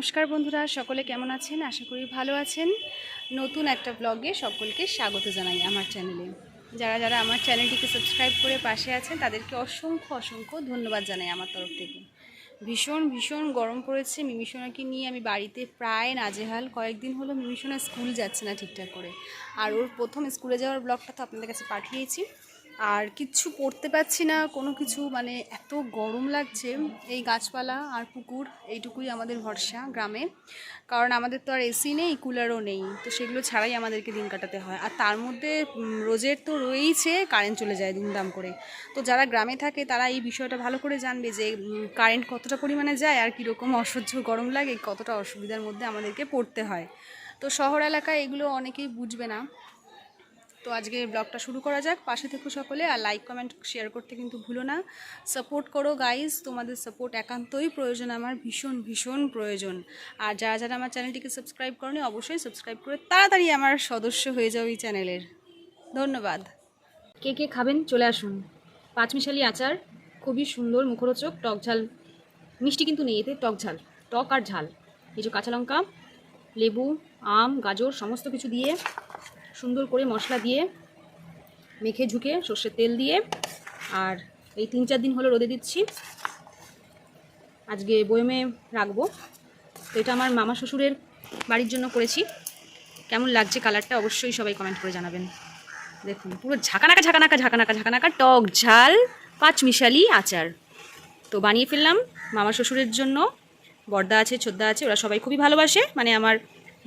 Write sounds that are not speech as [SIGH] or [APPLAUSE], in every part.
নমস্কার বন্ধুরা, সকলে কেমন আছেন? আশা করি ভালো আছেন। নতুন একটা ব্লগে সকলকে স্বাগত জানাই আমার চ্যানেলে যারা যারা আমার চ্যানেলটিকে সাবস্ক্রাইব করে পাশে আছেন, তাদেরকে অসংখ্য অসংখ্য ধন্যবাদ জানাই আমার তরফ থেকে। ভীষণ ভীষণ গরম পড়েছে। মিমিসোনাকে নিয়ে আমি বাড়িতে প্রায় নাজেহাল। কয়েকদিন হলো মিমিসোনা স্কুল যাচ্ছে না ঠিকঠাক করে। আর ওর প্রথম স্কুলে যাওয়ার ব্লগটা তো আপনাদের কাছে পাঠিয়েছি। আর কিচ্ছু পড়তে পারছি না, কোনো কিছু মানে এত গরম লাগছে এই গাছপালা আর পুকুর, এইটুকুই আমাদের ভরসা গ্রামে। কারণ আমাদের তো আর এসি নেই কুলারও নেই, তো সেগুলো ছাড়াই আমাদেরকে দিন কাটাতে হয়। আর তার মধ্যে রোজের তো রয়েইছে কারেন্ট চলে যায় দুমদাম করে। তো যারা গ্রামে থাকে, তারা এই বিষয়টা ভালো করে জানবে যে কারেন্ট কতটা পরিমাণে যায় আর কীরকম অসহ্য গরম লাগে, কতটা অসুবিধার মধ্যে আমাদেরকে পড়তে হয়। তো শহর এলাকায় এগুলো অনেকেই বুঝবে না। তো আজকে ব্লগটা শুরু করা যাক। পাশে থেকো সকলে আর লাইক কমেন্ট শেয়ার করতে কিন্তু ভুলো না। সাপোর্ট করো গাইজ তোমাদের সাপোর্ট একান্তই প্রয়োজন, আমার ভীষণ ভীষণ প্রয়োজন। আর যারা যারা আমার চ্যানেলটিকে সাবস্ক্রাইব করনি, অবশ্যই সাবস্ক্রাইব করে তাড়াতাড়ি আমার সদস্য হয়ে যাও এই চ্যানেলের ধন্যবাদ। কে কে খাবেন? চলে আসুন। পাঁচমিশালি আচার, খুবই সুন্দর মুখরোচক, টক ঝাল। মিষ্টি কিন্তু নেই, এতে টক ঝাল, টক আর ঝাল। কিছু কাঁচা লঙ্কা, লেবু, আম, গাজর, সমস্ত কিছু দিয়ে সুন্দর করে মশলা দিয়ে মেখে ঝুঁকে সর্ষের তেল দিয়ে। আর এই তিন চার দিন হলো রোদে দিচ্ছি। আজকে বয়মে রাখব। তো এটা আমার মামা শ্বশুরের বাড়ির জন্য করেছি। কেমন লাগছে কালারটা অবশ্যই সবাই কমেন্ট করে জানাবেন। দেখুন, পুরো ঝাঁকানাকা ঝাঁকানাকা ঝাঁকানাকা ঝাঁকানাকা, টক ঝাল পাঁচ মিশালি আচার। তো বানিয়ে ফেললাম মামা শ্বশুরের জন্য। বর্দা আছে, ছোদ্দা আছে, ওরা সবাই খুবই ভালোবাসে। মানে আমার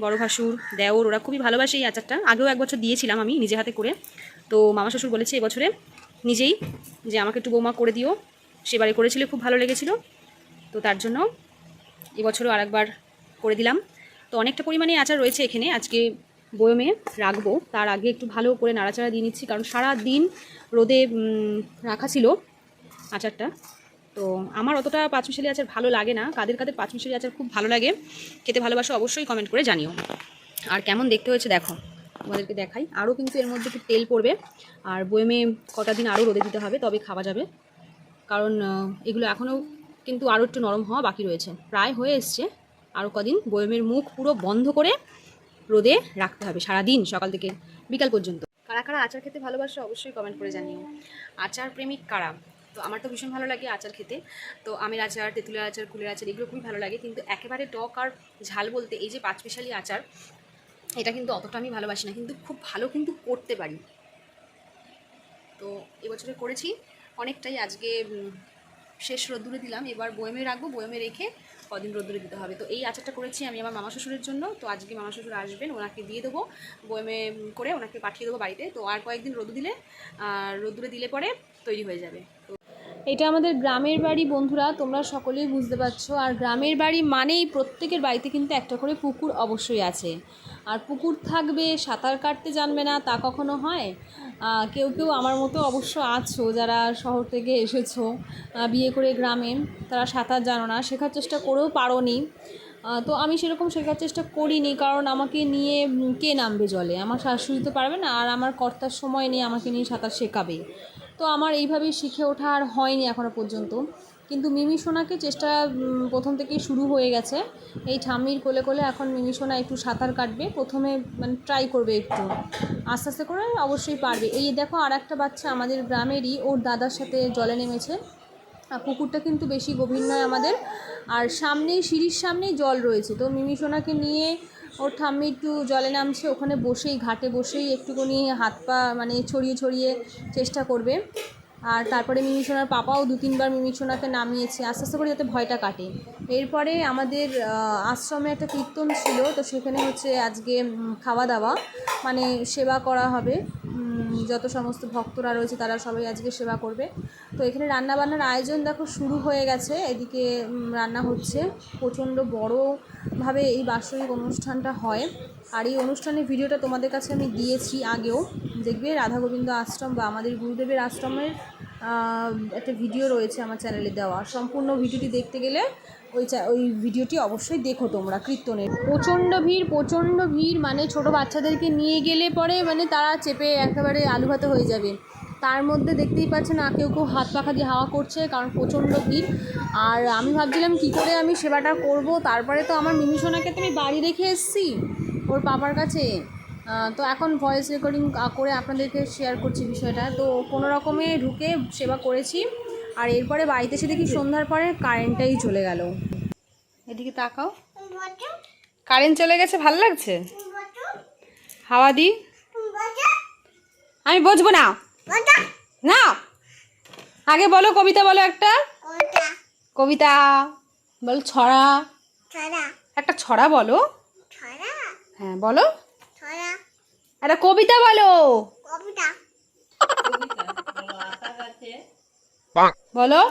বড় ভাসুর, দেওর, ওরা খুবই ভালোবাসে এই আচারটা। আগেও এক বছর দিয়েছিলাম আমি নিজে হাতে করে। তো মামা শ্বশুর বলেছে এবছরে নিজেই যে আমাকে একটু বৌমা করে দিও। সেবারে করেছিল, খুব ভালো লেগেছিল। তো তার জন্য এবছরও আরেকবার করে দিলাম। তো অনেকটা পরিমাণে আচার রয়েছে এখানে। আজকে বয়মে রাখব। তার আগে একটু ভালো করে নাড়াচাড়া দিয়ে নিচ্ছি, কারণ সারা দিন রোদে রাখা ছিল আচারটা। তো আমার অতটা পাঁচমিশালি আচার ভালো লাগে না। কাদের কাদের পাঁচমিশালি আচার খুব ভালো লাগে, খেতে ভালোবাসো অবশ্যই কমেন্ট করে জানিও। আর কেমন দেখতে হয়েছে দেখো, তোমাদেরকে দেখাই। আরও কিন্তু এর মধ্যে একটু তেল পড়বে, আর বয়েমে কটা দিন আরও রোদে দিতে হবে, তবে খাওয়া যাবে। কারণ এগুলো এখনও কিন্তু আরও একটু নরম হওয়া বাকি রয়েছে। প্রায় হয়ে এসছে আরও কদিন। বয়েমের মুখ পুরো বন্ধ করে রোদে রাখতে হবে সারাদিন, সকাল থেকে বিকাল পর্যন্ত। কারা কারা আচার খেতে ভালোবাসে অবশ্যই কমেন্ট করে জানিও। আচার প্রেমিক কারা? তো আমার তো ভীষণ ভালো লাগে আচার খেতে। তো আমের আচার, তেঁতুলের আচার, কুলের আচার এগুলো খুবই ভালো লাগে। কিন্তু একেবারে টক আর ঝাল বলতে এই যে পাঁচমিশালি আচার, এটা কিন্তু অতটা আমি ভালোবাসি না। কিন্তু খুব ভালো কিন্তু করতে পারি। তো এবছরে করেছি। অনেকটাই আজকে শেষ রোদ্দুরে দিলাম। এবার বয়েমে রাখব। বয়েমে রেখে কদিন রোদ্দুরে দিতে হবে। তো এই আচারটা করেছি আমি আমার মামা শ্বশুরের জন্য। তো আজকে মামা শ্বশুর আসবেন, ওনাকে দিয়ে দেবো বয়েমে করে ওনাকে পাঠিয়ে দেবো বাড়িতে। তো আর কয়েকদিন রোদ দিলে, আর রোদ্দুরে দিলে পরে তৈরি হয়ে যাবে। তো এটা আমাদের গ্রামের বাড়ি, বন্ধুরা, তোমরা সকলেই বুঝতে পারছ। আর গ্রামের বাড়ি মানেই প্রত্যেকের বাড়িতে কিন্তু একটা করে পুকুর অবশ্যই আছে। আর পুকুর থাকবে, সাঁতার কাটতে জানবে না, তা কখনো হয়? কেউ কেউ আমার মতো অবশ্য আছো, যারা শহর থেকে এসেছ বিয়ে করে গ্রামে, তারা সাঁতার জানো না, শেখার চেষ্টা করেও পারো নি তো আমি সেরকম শেখার চেষ্টা করিনি, কারণ আমাকে নিয়ে কে নামবে জলে? আমার শাশুড়ি তো পারবে না, আর আমার কর্তার সময় নিয়ে আমাকে নিয়ে সাঁতার শেখাবে। তো আমার এইভাবেই শিখে ওঠা আর হয়নি এখনও পর্যন্ত। কিন্তু মিমি সোনাকে চেষ্টা প্রথম থেকেই শুরু হয়ে গেছে। এই ঠাম্মির কোলে কোলে এখন মিমি সোনা একটু সাঁতার কাটবে। প্রথমে মানে ট্রাই করবে একটু। আস্তে আস্তে করে অবশ্যই পারবে। এই দেখো আর একটা বাচ্চা আমাদের গ্রামেরই, ওর দাদার সাথে জলে নেমেছে। পুকুরটা কিন্তু বেশি গভীর নয় আমাদের। আর সামনেই, সিঁড়ির সামনেই জল রয়েছে। তো মিমি সোনাকে নিয়ে ওর ঠাম্মি একটু জলে নামছে, ওখানে বসেই, ঘাটে বসেই একটুখানি হাত পা মানে ছড়িয়ে ছড়িয়ে চেষ্টা করবে। আর তারপরে মিমি সোনার পাপাও দু তিনবার মিমি সোনাকে নামিয়েছে। আস্তে আস্তে করে যাতে ভয়টা কাটে। এরপরে আমাদের আশ্রমে একটা কীর্তন ছিল, তো সেখানে হচ্ছে আজকে খাওয়া দাওয়া মানে সেবা করা হবে। যত সমস্ত ভক্তরা রয়েছে তারা সবাই আজকে সেবা করবে। তো এখানে রান্নাবান্নার আয়োজন দেখো শুরু হয়ে গেছে, এদিকে রান্না হচ্ছে। প্রচণ্ড বড়োভাবে এই বাৎসরিক অনুষ্ঠানটা হয়। আর এই অনুষ্ঠানের ভিডিওটা তোমাদের কাছে আমি দিয়েছি আগেও। দেখবে রাধা গোবিন্দ আশ্রম বা আমাদের গুরুদেবের আশ্রমের একটা ভিডিও রয়েছে আমার চ্যানেলে দেওয়া। সম্পূর্ণ ভিডিওটি দেখতে গেলে ওই চা- ওই ভিডিওটি অবশ্যই দেখো তোমরা, কীর্তনের। প্রচণ্ড ভিড় প্রচণ্ড ভিড় মানে ছোট বাচ্চাদেরকে নিয়ে গেলে পরে মানে তারা চেপে একেবারে আলু ভাতে হয়ে যাবে। তার মধ্যে দেখতেই পাচ্ছেন না, কেউ কেউ হাত পাখা দিয়ে হাওয়া করছে, কারণ প্রচণ্ড ভিড়। আর আমি ভাবছিলাম কি করে আমি সেবাটা করব, তারপরে তো আমার মিমিসোনাকে তো আমি বাড়ি রেখে এসেছি, ওর পাপার কাছে। তো এখন ভয়েস রেকর্ডিং করে আপনাদেরকে শেয়ার করছি বিষয়টা। তো কোনো রকমে ঢুকে সেবা করেছি। আর এরপরে বাড়িতে এসে দেখি সন্ধ্যার পরে কারেন্টটাই চলে গেল। এদিকে তাকাও। কারেন্ট চলে গেছে ভালো লাগছে? হাওয়া দি। আমি বুঝব না। না। আগে বলো কবিতা বলো একটা। কবিতা। বলো ছড়া। একটা ছড়া বলো। হ্যাঁ বলো। একটা কবিতা বলো। বলো।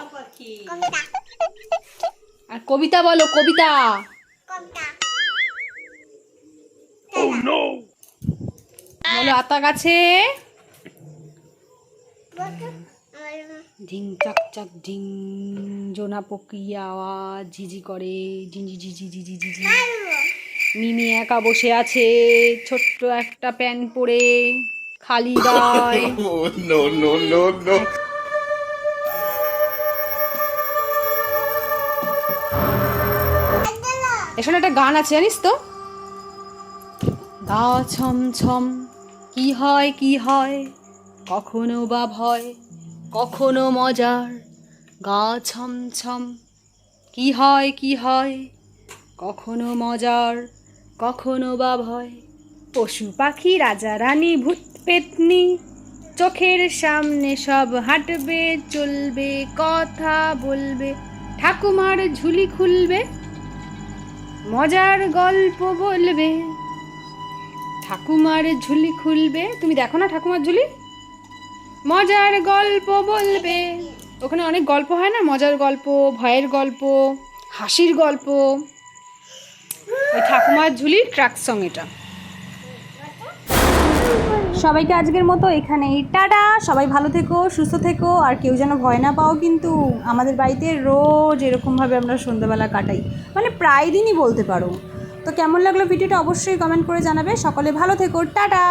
আর কবিতা বলো কবিতা। বলো আতা গাছে। ঢিং চাক চাক ঢিং জোনা পকিয়া আওয়াজ ঝিঝি করে ঝিঝি ঝিঝি ঝিঝি ঝিঝি মিমি একা বসে আছে ছোট্ট একটা প্যান্ট পরে খালি গায় [LAUGHS] এখানে একটা গান আছে, জানিস তো? গা ছম ছম, কি হয় কি হয়, কখনো বা ভয়, কখনো মজার। গা ছম ছম, কি হয় কি হয়, কখনো মজার, কখনো বা ভয়। পশু পাখি, রাজা রানী, ভূত পেতনি, চোখের সামনে সব হাঁটবে, চলবে, কথা বলবে, ঠাকুমার ঝুলি খুলবে। মজার গল্প বলবে। ঠাকুমার ঝুলি খুলবে। তুমি দেখো না ঠাকুমার ঝুলি? মজার গল্প বলবে। ওখানে অনেক গল্প হয় না? মজার গল্প, ভয়ের গল্প, হাসির গল্প। ওই ঠাকুমার ঝুলির ট্রাক সং এটা। সবাইকে আজকের মতো এখানেই। টাটা! সবাই ভালো থেকো, সুস্থ থেকো, আর কেউ যেন ভয় না পাও কিন্তু আমাদের বাড়িতে রোজ এরকমভাবে আমরা সন্ধ্যাবেলা কাটাই। মানে প্রায় দিনই বলতে পারো। তো কেমন লাগল ভিডিওটা অবশ্যই কমেন্ট করে জানাবে। সকলে ভালো থেকো। টাটা!